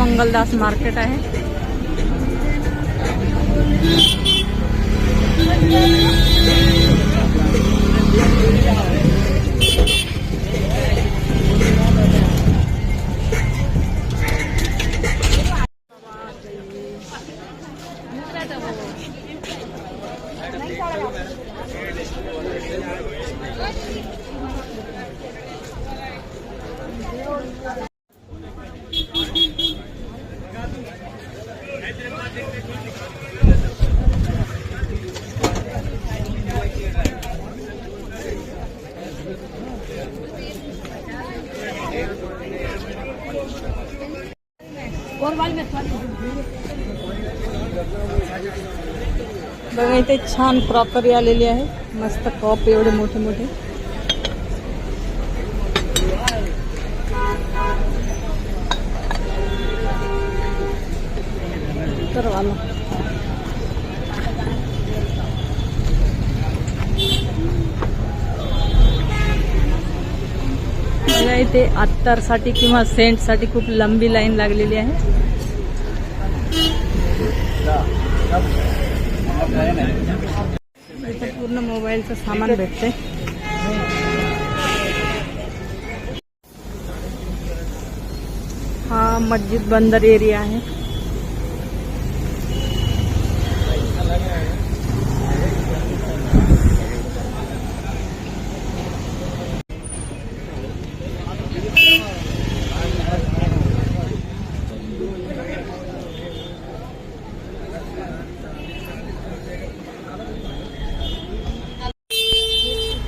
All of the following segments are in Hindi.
मंगलदास मार्केट आहे. इथे छान क्रॉकरी आलेली मस्त कॉप एवढे मोठे मोठे. तर बघा इथे अत्तरसाठी किंवा सेंटसाठी खूप लंबी लाईन लागलेली आहे. पूर्ण मोबाइल सामान भेटते. हा मस्जिद बंदर एरिया आहे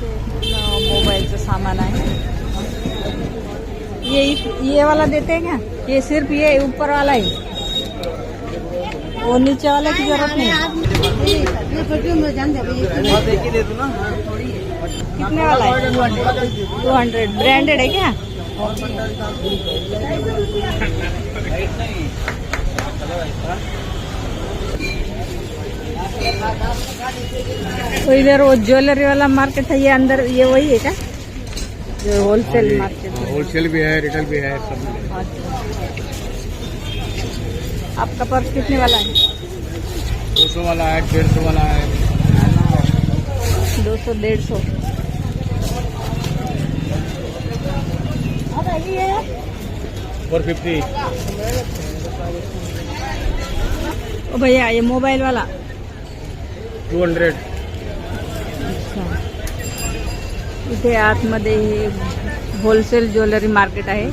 पूर्ण मोबाइल का सामान है ये ये वाला देते हैं क्या? ये सिर्फ़ ये ऊपर वाला ही। वो नीचे वाला की ज़रूरत नहीं। कितने वाला है? टू हंड्रेड ब्रांडेड है क्या? तो इधर वो ज्वेलरी वाला मार्केट है, ये अंदर, ये वही है क्या? जो होलसेल मार्केट होलसेल भी है रिटेल भी है सब अच्छा। आपका पर्स कितने वाला है? दो सौ वाला है डेढ़ सौ वाला है। दो सौ डेढ़ सौ। फोर फिफ्टी ओ भैया ये मोबाइल वाला? टू हंड्रेड अच्छा। इथे आतमध्ये होलसेल ज्वेलरी मार्केट आहे.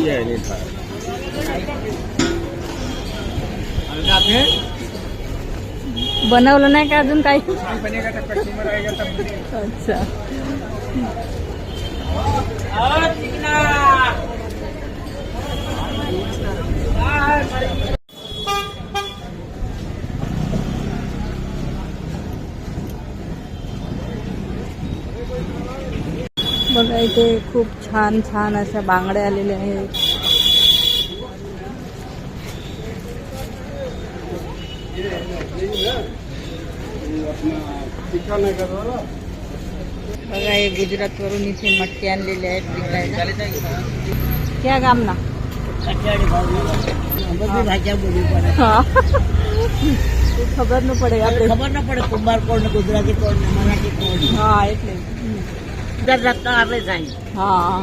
ये है नहीं था। बनवलं नाही का अजून काही? अच्छा. इथे खूप छान छान अशा आलेल्या आहेत. બગા એ ગુજરાત વરુની છે મટિયાન લઈ લે ક્યાં ગામના? ખબર ન પડે આપણે. ખબર ન પડે કુંભાર કોણ ગુજરાતી કોણ મરાઠી કોણ હા એટલે. ગુજરાત રાખતા આપણે જાય હા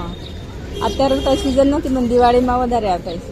અત્યારે તો સિઝન નથી પણ દિવાળીમાં વધારે આવતા છે